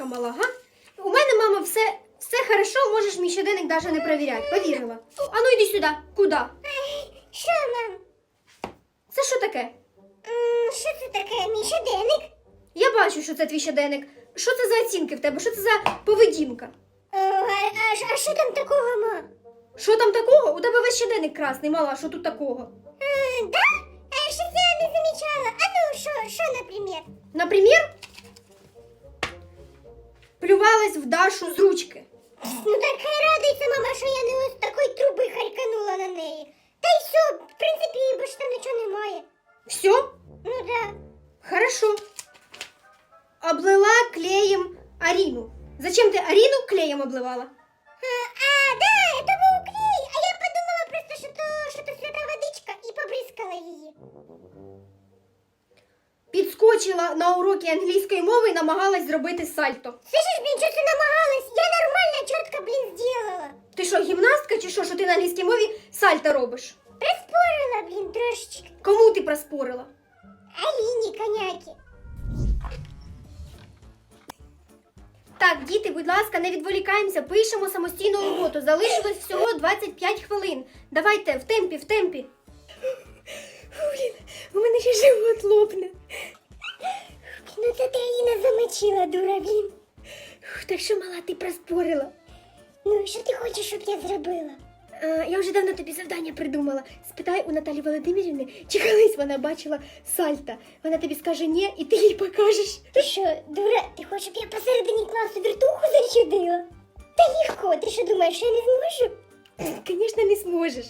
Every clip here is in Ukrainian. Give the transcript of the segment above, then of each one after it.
умнічка мала, га? У мене, мама, все, все хорошо, можеш мій щоденник навіть не перевіряти. Повірила. А ну йди сюди. Куди? Що, мам? Це що таке? М, Що це таке? Мій щоденник? Я бачу, що це твій щоденник. Що це за оцінки в тебе? Що це за поведінка? О, а, а, ж- а що там такого, мам? Що там такого? У тебе весь щоденник красний, мала, що тут такого? А, да? А, щось я не замічала. А ну, що, що, наприклад? Наприклад, плювалась в Дашу з ручки. Ну так хай радується, мама, що я не ось такої труби харканула на неї. Та й все, в принципі, бо ж там нічого немає. Все? Ну да. Хорошо. Облила клеем Арину. Зачем ты Арину клеем обливала? А, а, да, это був клей. А я подумала просто, що то, що то свята водичка і побризкала її. Підскочила на уроки англійської мови і намагалась зробити сальто. Слышиш, блін, що ти намагалась? Я нормально, чітко, блін, зробила. Ти що, гімнастка чи що, що ти на англійській мові сальто робиш? Приспорила, блін, трошечки. Кому ти проспорила? Аліні, коняки. Так, діти, будь ласка, не відволікаємося, пишемо самостійну роботу. Залишилось всього 25 хвилин. Давайте, в темпі, в темпі. Блін, у мене ще живот лопне. Ну це ти Аліна замочила, дура, блін. Так що мала, ти проспорила. Ну, що ти хочеш, щоб я зробила? Е, Я вже давно тобі завдання придумала. Спитай у Наталі Володимирівни, чи колись вона бачила сальто. Вона тобі скаже ні, і ти їй покажеш. Ти що, дура, ти хочеш, щоб я посередині класу вертуху зачудила? Та легко, ти що думаєш, я не зможу? Звісно, не зможеш.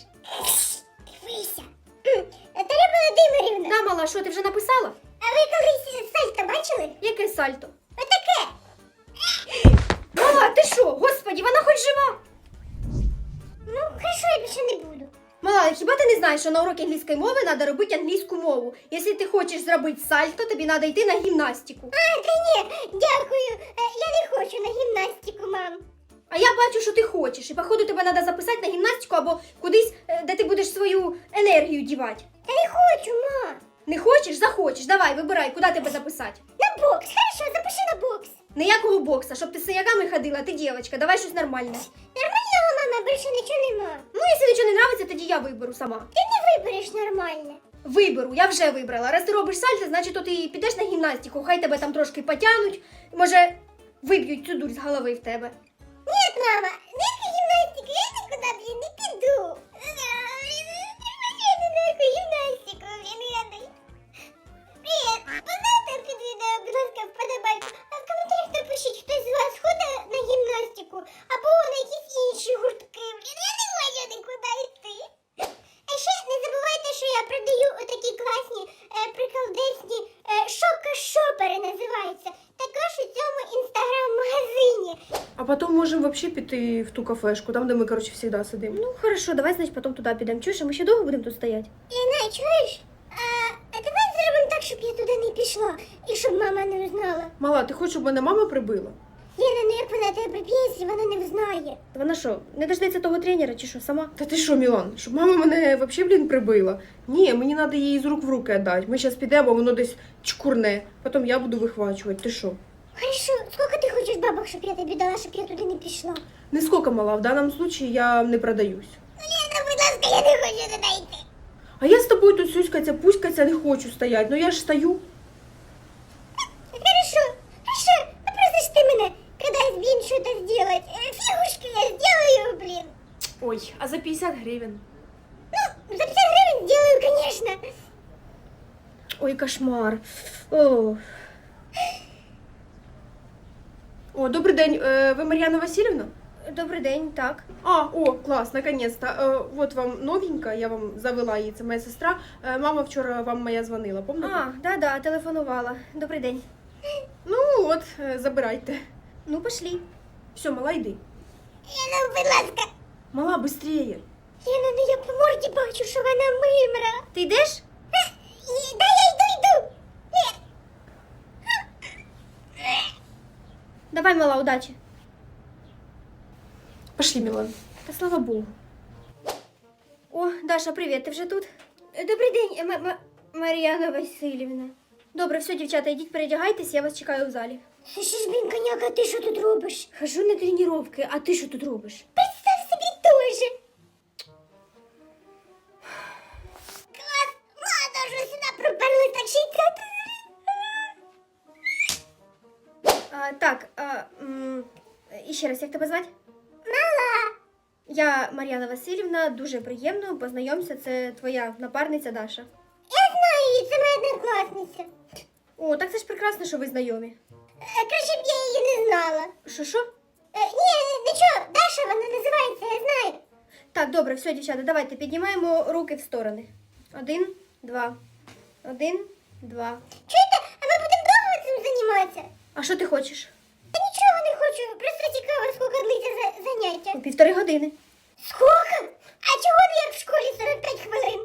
Дивися. Наталя Володимирівна, Да, мала, що ти вже написала? а ви колись сальто бачили? Яке сальто? Отаке. Мала, ти що? Господі, вона хоч жива. Ну, хорошо, я більше не буду. Мала, хіба ти не знаєш, що на уроки англійської мови треба робити англійську мову? Якщо ти хочеш зробити сальто, тобі треба йти на гімнастику. А, та ні, дякую. Е, Я не хочу на гімнастику, мам. А я бачу, що ти хочеш. І походу тебе треба записати на гімнастику або кудись, е, де ти будеш свою енергію дівати. Та не хочу, мам. Не хочеш, захочеш. Давай, вибирай, куди тебе записати. На бокс, хорошо, запиши на бокс. Ніякого бокса, щоб ти з синяками ходила, ти дівчинка, давай щось нормальне. Нормального, мама, більше нічого нема. Ну, якщо нічого не нравиться, тоді я виберу сама. Ти не вибереш нормальне. Виберу, я вже вибрала. Раз ти робиш сальто, значить то ти підеш на гімнастику, хай тебе там трошки потягнуть. Може, виб'ють цю дурь з голови в тебе. Ні, мама, А потім можемо взагалі піти в ту кафешку, там, де ми, коротше, завжди сидимо. Ну, хорошо, давай, значить, потім туди підемо. Чуєш, а ми ще довго будемо тут стояти? Ліна, чуєш? А, а давай зробимо так, щоб я туди не пішла і щоб мама не узнала. Мала, ти хочеш, щоб мене мама прибила? Ліна, ну як вона тебе б'є, якщо вона не взнає? Вона що, не дождеться того тренера чи що, сама? Та ти що, Мілан, щоб мама мене взагалі, блін, прибила? Ні, мені треба її з рук в руки віддати. Ми зараз підемо, воно десь чкурне. Потім я буду вихвачувати. Ти що? Хорошо, скільки ти хочеш бабок, щоб я тобі дала, щоб я туди не пішла? Не скільки, мала, в даному випадку я не продаюсь. Ну, Ліна, будь ласка, я не хочу туди йти. А я з тобою тут сюськаться, пуськаться не хочу стояти. Ну я ж стою. Хорошо, хорошо, попросиш ти мене, когда блін, що-то сделать. Фигушки я сделаю, блін. Ой, а за 50 гривень. Ну, за 50 гривень сделаю, конечно. Ой, кошмар. О, О, добрий день. Е, ви Мар'яна Васильівна? добрий день, так. А, о, клас, наконец-то. Е, от вам новенька, я вам завела її, це моя сестра. Е, мама вчора вам моя дзвонила, пам'ятаєте? А, да-да, телефонувала. Добрий день. Ну от, е, забирайте. Ну, пошли. Все, мала, йди. Ліна, будь ласка. Мала, быстрее. Ліна, ну я по морді бачу, що вона мимра. Ти йдеш? Давай, мала, удачі. Пошли, Мілан. Та слава Богу. О, Даша, привіт, ти вже тут? Е, Добрий день, М- М- Мар'яна Васильівна. Добре, все, дівчата, йдіть передягайтесь, я вас чекаю в залі. Слышиш, блін, коняка, ти що тут робиш? Хожу на тренування, а ти що тут робиш? Представ собі теж. Клас, ладно, що сюди приперли, так ще й це. А, так, а, м, і а, ще раз, як тебе звати? Мала. Я Мар'яна Васильівна, дуже приємно, познайомся, це твоя напарниця Даша. Я знаю її, це моя однокласниця. О, так це ж прекрасно, що ви знайомі. Е, Краще б я її не знала. Що що? Е, Ні, нічого, Даша вона називається, я знаю. Так, добре, все, дівчата, давайте піднімаємо руки в сторони. Один, два. Один, два. Чуєте, а ми будемо довго цим займатися? А що ти хочеш? Та нічого не хочу, просто цікаво, скільки длиться заняття. У півтори години. Скільки? А чого не як в школі 45 хвилин?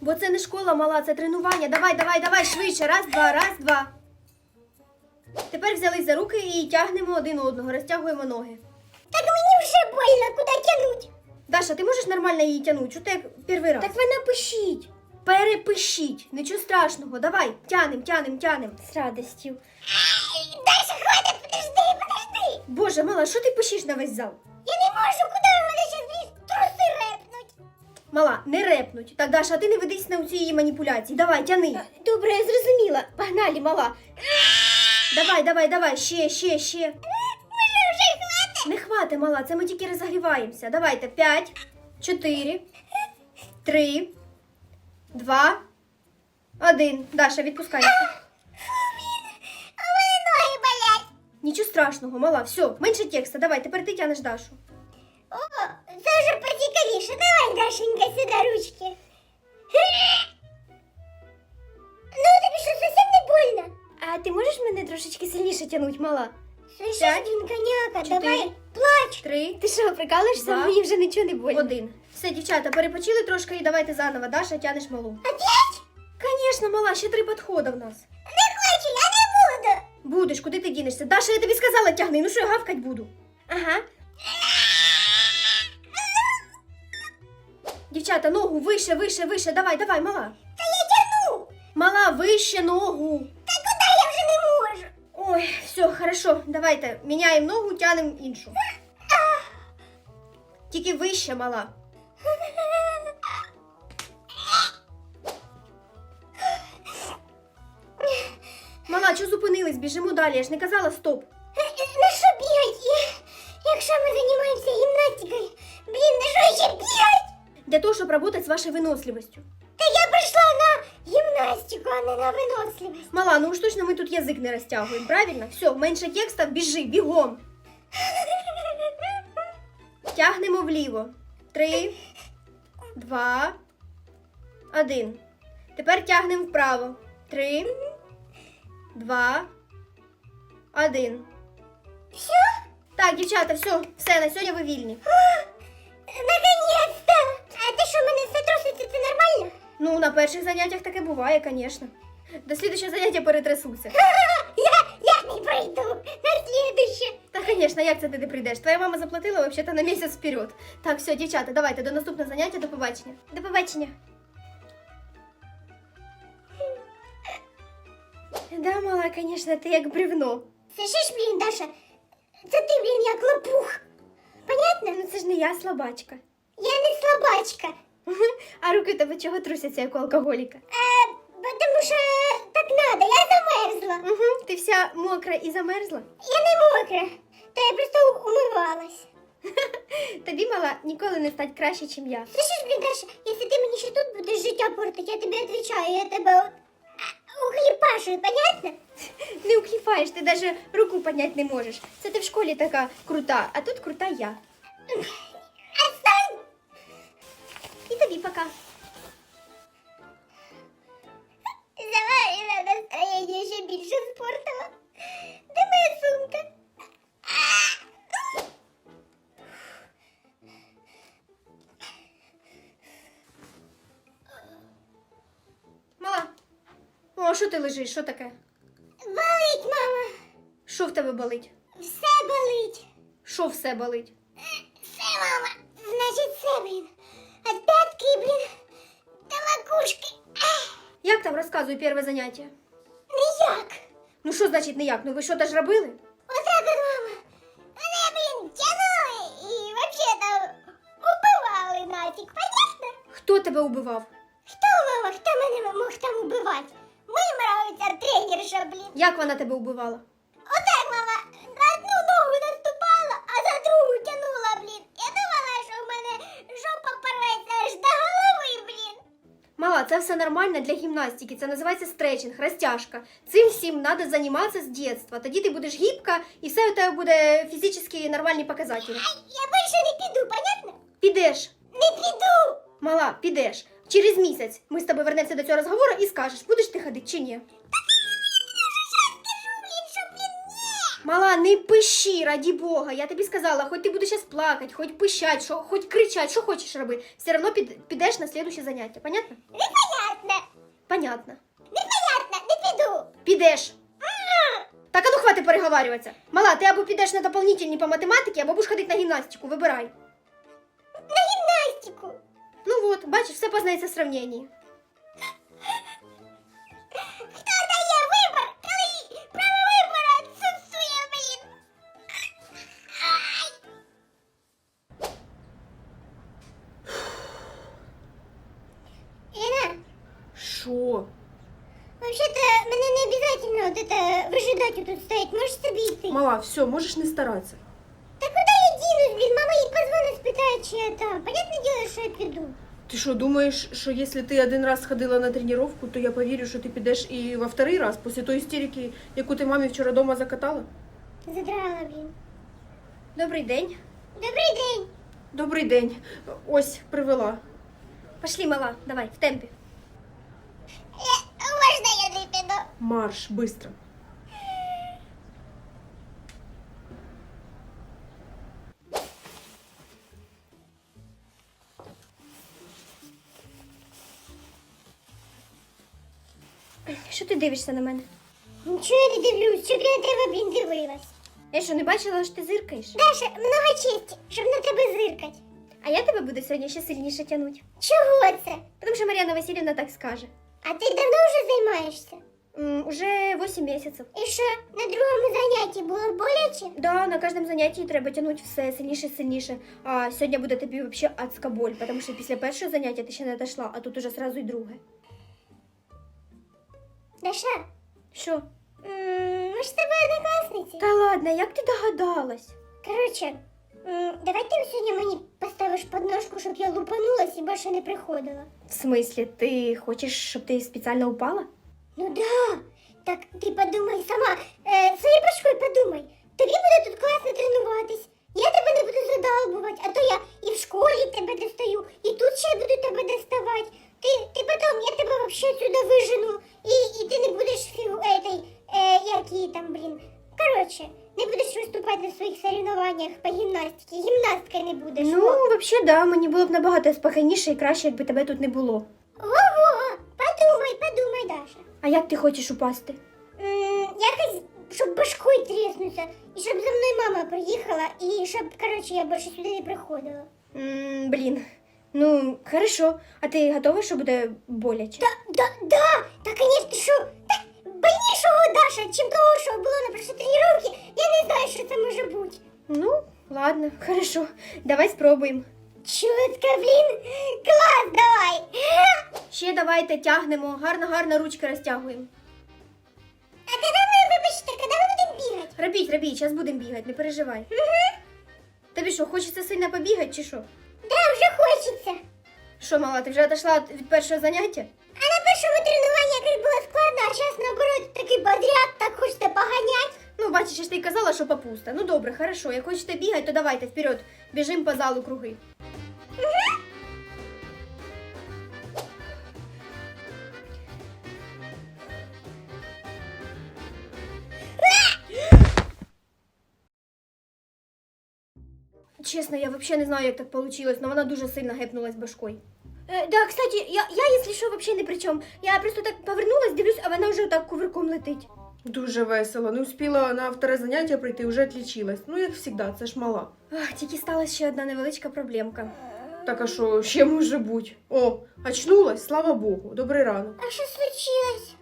Бо це не школа мала, це тренування. Давай, давай, давай, швидше. Раз, два, раз, два. Тепер взялись за руки і тягнемо один одного, розтягуємо ноги. Так мені вже больно, куди тягнуть. Даша, ти можеш нормально її тягнути? Чути як перший раз. Так ви напишіть. Перепишіть, нічого страшного. Давай, тянем, тянем, тянем. З радістю. Даша, хватить. Боже, мала, що ти пишеш на весь зал? Я не можу, куди мене зараз труси репнуть. Мала, не репнуть. Так, Даша, а ти не ведись на ці її маніпуляції. Давай, тяни. Добре, я зрозуміла. Погнали, мала. Давай, давай, давай, ще, ще, ще. Може вже хватить? Не хвати, мала, це ми тільки розогріваємося. Давайте, п'ять, чотири, три, два, один. Даша, відпускай. Нічого страшного, мала, все, менше текста. Давай, тепер ти тянеш Дашу. О, це вже поцікавіше. Давай, Дашенька, сюди ручки. Ну, тобі що, зовсім не больно? А ти можеш мене трошечки сильніше тягнути, мала? Він коняка, чотири, давай, плач. Три, Ти що, прикалуєшся? Два. Мені вже нічого не больно. один. Все, дівчата, перепочили трошки і давайте заново. Даша, тянеш малу. Опять? Звісно, мала, ще три підходи в нас. Будеш, куди ти дінешся? Даша, я тобі сказала, тягни, ну що я гавкать буду. Ага. Дівчата, ногу вище, вище, вище. Давай, давай, мала. Та я тяну. Мала, вище ногу. Та куди я вже не можу? Ой, все, хорошо. Давайте. Міняємо ногу, тянемо іншу. Тільки вище, мала. Мала, що зупинились? Біжимо далі. Я ж не казала стоп. На що бігать? Якщо ми займаємося гімнастикою, блін, на що ще бігать? Для того, щоб працювати з вашою виносливістю. Та я прийшла на гімнастику, а не на виносливість. Мала, ну уж точно ми тут язик не розтягуємо, правильно? Все, менше текста, біжи, бігом. Тягнемо вліво. Три, два, один. Тепер тягнемо вправо. Три, два, один. Все? Так, дівчата, все, все, на сьогодні ви вільні. Наконец-то! А ти що, мене все це нормально? Ну, на перших заняттях таке буває, звісно. До слідчого заняття перетрясуся. Я, я не пройду на слідуще. Та, звісно, як це ти не прийдеш? Твоя мама заплатила взагалі на місяць вперед. Так, все, дівчата, давайте до наступного заняття, до побачення. До побачення. Да, мала, звісно, ти як бревно. Слышиш, блін, Даша, це ти, блін, як лопух. Понятно? Ну це ж не я слабачка. Я не слабачка. А руки у тебе чого трусяться, як у алкоголіка? Е, тому що так надо, я замерзла. Угу, ти вся мокра і замерзла. Я не мокра, та я просто умивалась. Тобі, мала, ніколи не стать краще, ніж я. Слышиш, блін, Даша, якщо ти мені ще тут будеш життя портити, я тобі відповідаю, я тебе от, а, понятно? Не укліпаєш, ти навіть руку підняти не можеш. Це ти в школі така крута, а тут крута я. Отстань! І тобі пока. Заварила настроєння ще більше спортила. Де моя сумка? О, що ти лежиш? Що таке? Болить, мама. Що в тебе болить? Все болить. Що все болить? Все, мама. Значить, все, блін. От п'ятки, блін, до макушки. Як там розказуй перше заняття? Ніяк. Ну що значить ніяк? Ну ви що ж робили? Отак от, мама. Мене, блін, тянули і взагалі-то убивали нафіг, понятно? Хто тебе убивав? Хто, мама, хто мене мог там убивати? Вимравиться тренерша, блін. Як вона тебе убивала? Отак, мама, на одну ногу наступала, а за другу тянула, блін. Я думала, що в мене жопа порветься аж до голови, блін. Мала, це все нормально для гімнастики. Це називається стретчинг, розтяжка. Цим всім треба займатися з дитинства. Тоді ти будеш гібка і все у тебе буде фізично нормальні показателі. Ай, я більше не піду, понятно? Підеш. Не піду. Мала, підеш. Через місяць ми з тобою вернемося до цього розговору і скажеш, будеш ти ходити чи ні. Мала, не пищи, раді Бога. Я тобі сказала, хоч ти будеш зараз плакати, хоч пищать, що, хоч кричать, що хочеш робити. Все одно під, підеш на слідуще заняття. Понятно? Непонятно. Понятно. Непонятно, не піду. Підеш. Так, а ну хвати переговарюватися. Мала, ти або підеш на дополнительні по математиці, або будеш ходити на гімнастику. Вибирай. На гімнастику. Ну от, бачиш, все познається в сравненні. Що? вообще-то мене не обязательно вот это выжидать тут стоять. Можешь собі йти. Мала, все, можеш не старатися. Та куди я дінусь, блін? Мама їй позвонить, спитає, чи это. Понятне дело, що я піду. Ти що, думаєш, що якщо ти один раз ходила на тренування, то я повірю, що ти підеш і во вторий раз після тої істерики, яку ти мамі вчора вдома закатала? Задрала, блін. Добрий день. Добрий день. Добрий день. Ось привела. Пошли, мала, давай, в темпі. Марш, быстро. Що ти дивишся на мене? Нічого я не дивлюсь, щоб я на тебе, блін, дивилась. Я що, не бачила, що ти зиркаєш? Даша, много честі, щоб на тебе зиркать. А я тебе буду сьогодні ще сильніше тягнути. Чого це? Тому що Мар'яна Васильівна так скаже. А ти давно вже займаєшся? Уже 8 місяців. І що, на другому занятті було боляче? Да, на кожному занятті треба тягнути все сильніше, сильніше. А сьогодні буде тобі взагалі адська боль, тому що після першого заняття ти ще не дійшла, а тут уже сразу і друге. Даша, Що? м, ми ж з тобою однокласниці. Та ладно, як ти догадалась? Коротше, м, давай ти сьогодні мені поставиш подножку, щоб я лупанулась і більше не приходила. В смислі, ти хочеш, щоб ти спеціально упала? Ну да. Так ти подумай сама, е, своєю башкою подумай. Тобі буде тут класно тренуватись. Я тебе не буду задалбувати, а то я і в школі тебе достаю, і тут ще буду тебе доставати. Ти, ти потім, я тебе вообще сюди вижену, і, і ти не будеш фігу, этой, е, як там, блін. Коротше, не будеш виступати на своїх соревнованнях по гімнастиці, гімнасткою не будеш. Ну, взагалі, да, мені було б набагато спокійніше і краще, якби тебе тут не було. А як ти хочеш упасти? М, Якось, щоб башкою тріснутися, і щоб за мною мама приїхала, і щоб, коротше, я більше сюди не приходила. М, блін. Ну, хорошо. А ти готова, що буде боляче? Да, да, да, та, конечно, що, та, больнішого, Даша, чим того, що було на першій тренування, я не знаю, що це може бути. Ну, ладно, хорошо. Давай спробуємо. Чутка, блін, клас, давай. Ще давайте тягнемо, гарно-гарно ручки розтягуємо. А коли ми, вибачте, коли ми будемо бігати? Робіть, робіть, зараз будемо бігати, не переживай. Угу. Тобі що, хочеться сильно побігати чи що? Да, вже хочеться. Що, мала, ти вже отошла від першого заняття? А на першому тренуванні якось було складно, а зараз, наоборот, такий бодряк, так хочеться поганяти. Ну, бачиш, я ж ти й казала, що попуста. Ну добре, хорошо. Як хочете бігати, то давайте вперед. Біжимо по залу круги. Чесно, я взагалі не знаю, як так вийшло, але вона дуже сильно гепнулась башкою. Е, да, кстати, я, я, якщо що, взагалі не при чому. Я просто так повернулась, дивлюсь, а вона вже так кувырком летить. Дуже весело. Не успіла на вторе заняття прийти, вже відлічилась. Ну, як завжди, це ж мала. Ах, тільки сталася ще одна невеличка проблемка. Так а що ще може бути? О, очнулась, слава Богу. Добрий ранок. А що случилось?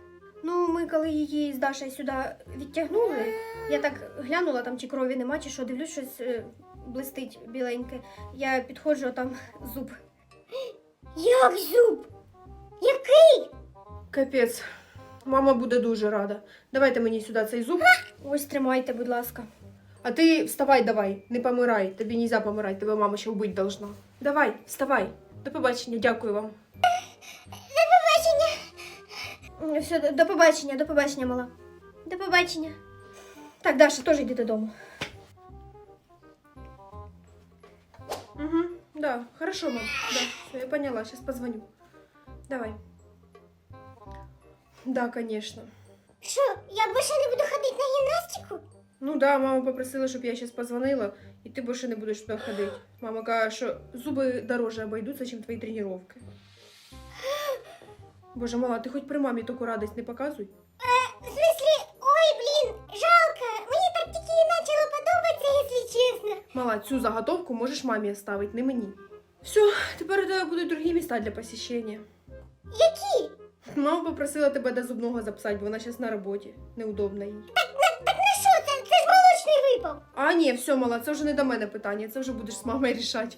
Ну, ми коли її з Дашею сюди відтягнули, я так глянула, там чи крові нема, чи що, дивлюсь, щось е, блистить біленьке. Я підходжу, а там зуб. Як зуб? Який? Капець. Мама буде дуже рада. Давайте мені сюди цей зуб. Ось тримайте, будь ласка. А ти вставай давай, не помирай. Тобі нельзя помирати, тебе мама ще вбити должна. Давай, вставай. До побачення, дякую вам. До побачення. Все, до, до побачення, до побачення, мала. До побачення. Так, Даша, теж йди додому. Угу, да, хорошо, мам. Да, все, я поняла, сейчас позвоню. Давай. Да, конечно. Що, я більше не буду ходити на гімнастику? Ну да, мама попросила, щоб я сейчас позвонила, і ти більше не будеш туди ходити. Мама каже, що зуби дороже обойдуться, ніж твої тренування. Боже, мала, ти хоч при мамі таку радість не показуй. Е, в смислі, ой, блін, жалко. Мені так тільки почало подобатися, якщо чесно. Мала, цю заготовку можеш мамі оставити, не мені. Все, тепер у тебе будуть другі міста для посещення. Які? Мама попросила тебе до зубного записати, бо вона зараз на роботі. Неудобно їй. Так А, ні, все, мала, це вже не до мене питання, це вже будеш з мамою рішати.